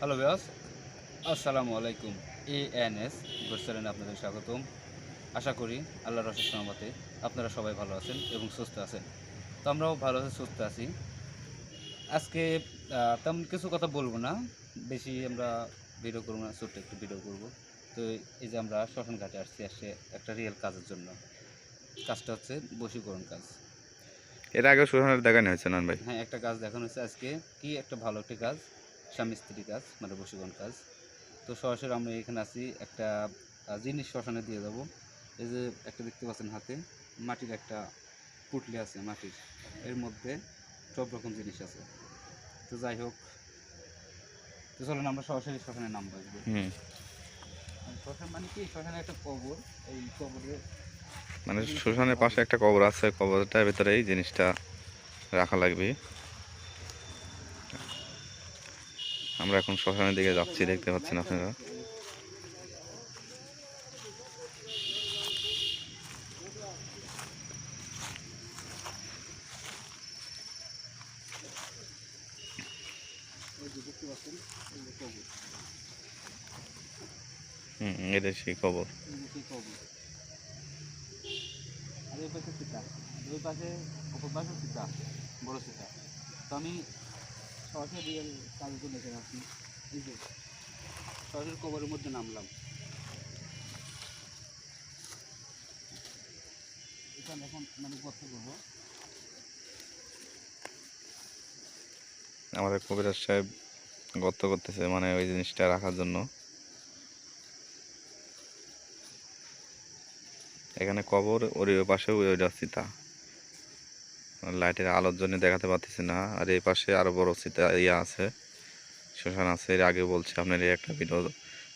Hello বিয়াস আসসালামু আলাইকুম A N S চ্যানেলে আপনাদের স্বাগতম। আশা করি আল্লাহর রসের সহমতে আপনারা সবাই ভালো আছেন এবং সুস্থ আছেন। তো আমরাও ভালো আছি সুস্থ আছি। আজকে তেমন কিছু কথা বলব না। বেশি আমরা ভিডিও করব না ছোট্ট একটু ভিডিও করব। তো এই যে আমরা শ্মশান ঘাটে আসছি আসছে একটা রিয়েল কাজের জন্য। কাজটা হচ্ছে বশীকরণ কাজ। এর আগে সুহানের দেখানো হয়েছে নন ভাই। হ্যাঁ একটা কাজ দেখানো হচ্ছে আজকে। কি একটা ভালো একটা কাজ। স্বামী স্ত্রী কাজ মানে বশীকরণ কাজ। তো সরাসরি আমরা এখানে আছি একটা জিনিস শ্মশানে দিয়ে যাব। এই যে একটা দেখতে পাচ্ছেন হাতে মাটির একটা পুটলি আছে মাটির। এর মধ্যে সব রকম জিনিস আছে। তো যাই হোক তো চলুন আমরা সরাসরি শ্মশানে নাম বলব হুম। শ্মশান মানে কি? শ্মশানে একটা কবর এই কবরে মানে শ্মশানের পাশে একটা কবর আছে কবরটার ভিতরে এই জিনিসটা রাখা লাগবে। আমরা এখন শ্মশানের দিকে যাচ্ছি, দেখতে পাচ্ছেন আপনারা। হুম, এটা সেই আর এই পাশে বড় সীতা। তো আমি সরাসরি সরাসরি কবরের মধ্যে নামলাম। এখানে এখন মানে গর্ত করব আমাদের কবিরাজ সাহেব গর্ত করতেছে মানে ওই জিনিসটা রাখার জন্য। এখানে কবর, ওর পাশে ওই পাশেও ওইটা সীতা। লাইটের আলোর জন্য দেখাতে পারতেছি না। আর এই পাশে আরও বড় সীতা ইয়া আছে, শ্মশান আছে। এর আগে বলছি আপনার এই একটা ভিডিও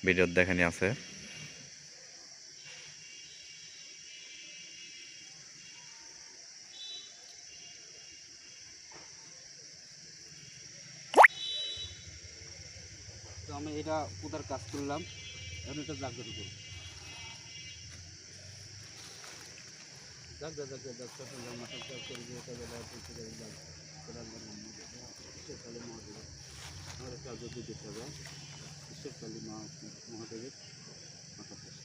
ভিডিও দেখানি আছে। আমি এটা কোথার কাজ করলাম এখন এটা জাগ্রত করব। জাগ জাগ জাগ জাগ সফল জাগ মাথা কাজ করে দিয়ে কাজে লাগা তুলসী কাজে লাগ কোরআন জাগ ঈশ্বর কালী মহাদেব আমরা জাগ্রত দিতে হবে ঈশ্বর কালী মহা মহাদেবের মাথা পাশ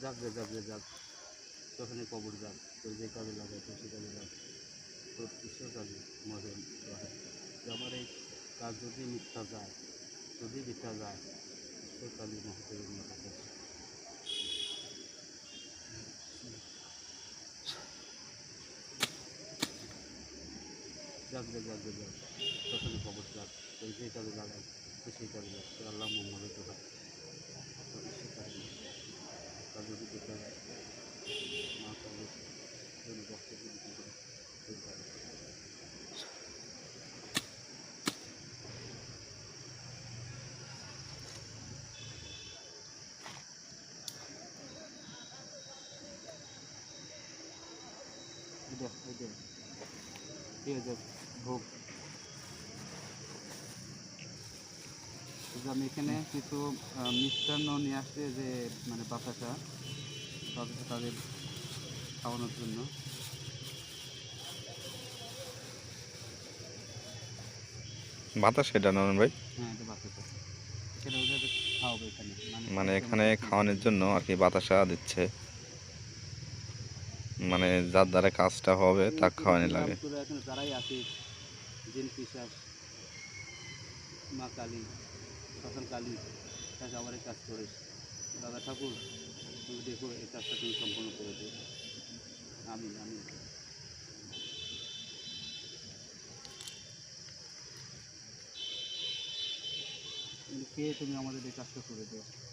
যাক রে যাক রে যাক তখনই কবর যাক তোর যে কাজে লাগায় তুলসী কাজে লাগ তোর ঈশ্বর কালী মহাদেব যে আমার এই কাজ যদি মিথ্যা যায় যদি মিথ্যা যায় ঈশ্বর কালী মহাদেবের মাথা যাক রে যাক তখনই খবর যাক তুই যে কাজে লাগাই তুই সেই কাজে যাক তোর আল্লাহ মোহাম্মদের তো হয় ঠিক আছে ভোগ আমি এখানে কিছু মিষ্টান্ন নিয়ে আসছি যে মানে তাদের খাওয়ানোর জন্য। বাতাস এটা ভাই? হ্যাঁ এটা বাতাসা সেটা ওদের খাওয়াবো এখানে মানে এখানে খাওয়ানোর জন্য আর কি বাতাসা দিচ্ছে। মানে যার দ্বারা কাজটা হবে তা খাওয়ানি লাগে। যারাই জিন পিসাস, মা কালী শ্মশান কালী তাকে আবার এই কাজ করিস দাদা ঠাকুর, তুমি দেখো, এই কাজটা তুমি সম্পূর্ণ করে দিও। আমি আমি। কে, তুমি আমাদের এই কাজটা করে যাবে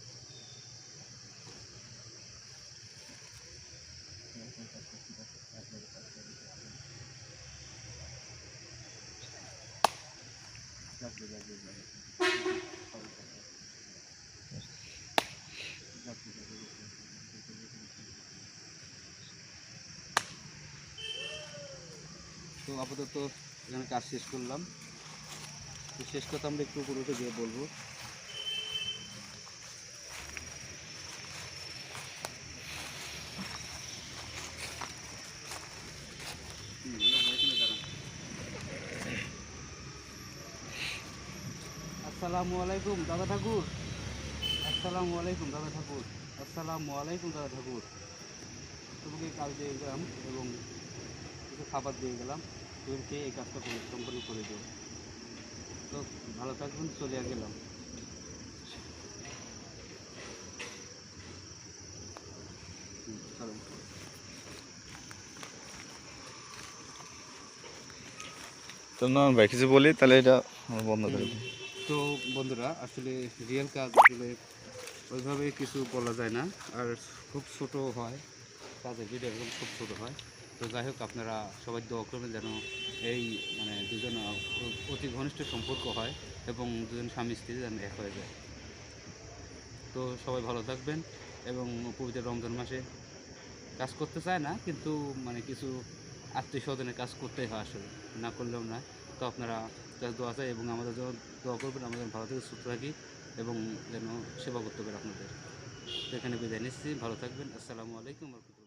তো আপাতত এখানে কাজ শেষ করলাম। তো শেষ কথা আমরা একটু উপরে গিয়ে বলব। আসসালামু আলাইকুম, দাদা ঠাকুর। আসসালামু আলাইকুম, দাদা ঠাকুর। আসসালামু আলাইকুম, দাদা ঠাকুর। তোমাকে কাজ দিয়ে গেলাম এবং কিছু খাবার দিয়ে গেলাম। তুমি খেয়ে এই কাজটা করে সম্পন্ন করে দিও। তো ভালো থাকবেন, চলে গেলাম। চলো। তো না ভাই, কিছু বলি? তাহলে এটা বন্ধ করে দিই। তো বন্ধুরা, আসলে রিয়েল কাজ আসলে ওইভাবে কিছু বলা যায় না। আর খুব ছোট হয় কাজের ভিডিও একদম খুব ছোট হয়। তো যাই হোক, আপনারা সবাই দোয়া করবেন যেন এই মানে দুজন অতি ঘনিষ্ঠ সম্পর্ক হয় এবং দুজন স্বামী স্ত্রী যেন এক হয়ে যায়। তো সবাই ভালো থাকবেন এবং পবিত্র রমজান মাসে কাজ করতে চায় না, কিন্তু মানে কিছু আত্মীয় স্বজনের কাজ করতেই হয় আসলে, না করলেও না তো আপনারা যাতে দোয়া চাই এবং আমাদের যখন দোয়া করবেন আমাদের ভালো থেকে সুস্থ থাকি এবং যেন সেবা করতে পারি আপনাদের। তো এখানে বিদায় নিচ্ছি, ভালো থাকবেন। আসসালামু আলাইকুম রহমতুল্লাহ।